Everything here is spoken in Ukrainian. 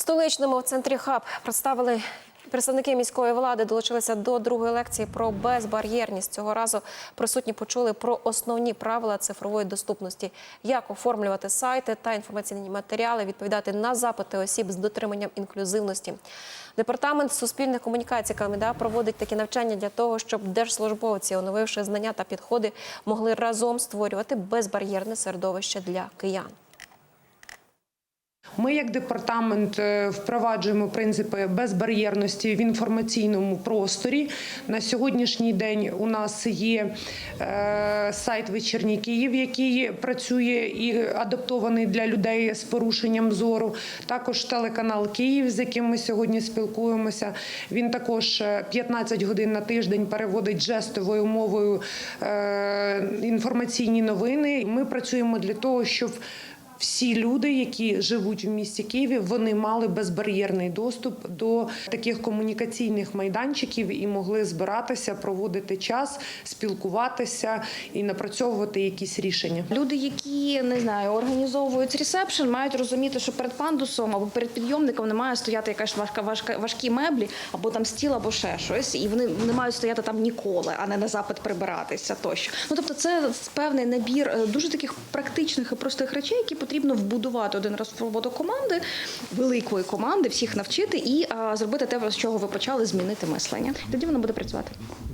столичному в центрі хаб представили представники міської влади. Долучилися до другої лекції про безбар'єрність. Цього разу присутні почули про основні правила цифрової доступності, як оформлювати сайти та інформаційні матеріали, відповідати на запити осіб з дотриманням інклюзивності. Департамент суспільних комунікацій КМДА проводить такі навчання для того, щоб держслужбовці, оновивши знання та підходи, могли разом створювати безбар'єрне середовище для киян. Ми, як департамент, е, впроваджуємо принципи безбар'єрності в інформаційному просторі. На сьогоднішній день у нас є е, сайт Вечірній Київ, який працює і адаптований для людей з порушенням зору. Також телеканал Київ, з яким ми сьогодні спілкуємося. Він також е, 15 годин на тиждень переводить жестовою мовою е, інформаційні новини. Ми працюємо для того, щоб всі люди, які живуть в місті Києві, вони мали безбар'єрний доступ до таких комунікаційних майданчиків і могли збиратися, проводити час, спілкуватися і напрацьовувати якісь рішення. Люди, які не знаю, організовують ресепшн, мають розуміти, що перед пандусом або перед підйомником не має стояти якась важка, важка важкі меблі, або там стіл, або ще щось, і вони не мають стояти там ніколи, а не на запит прибиратися тощо. Ну тобто, це певний набір е, дуже таких практичних і простих речей, які потрібно вбудувати один раз в роботу команди, великої команди, всіх навчити і зробити те, з чого ви почали, змінити мислення. Тоді воно буде працювати.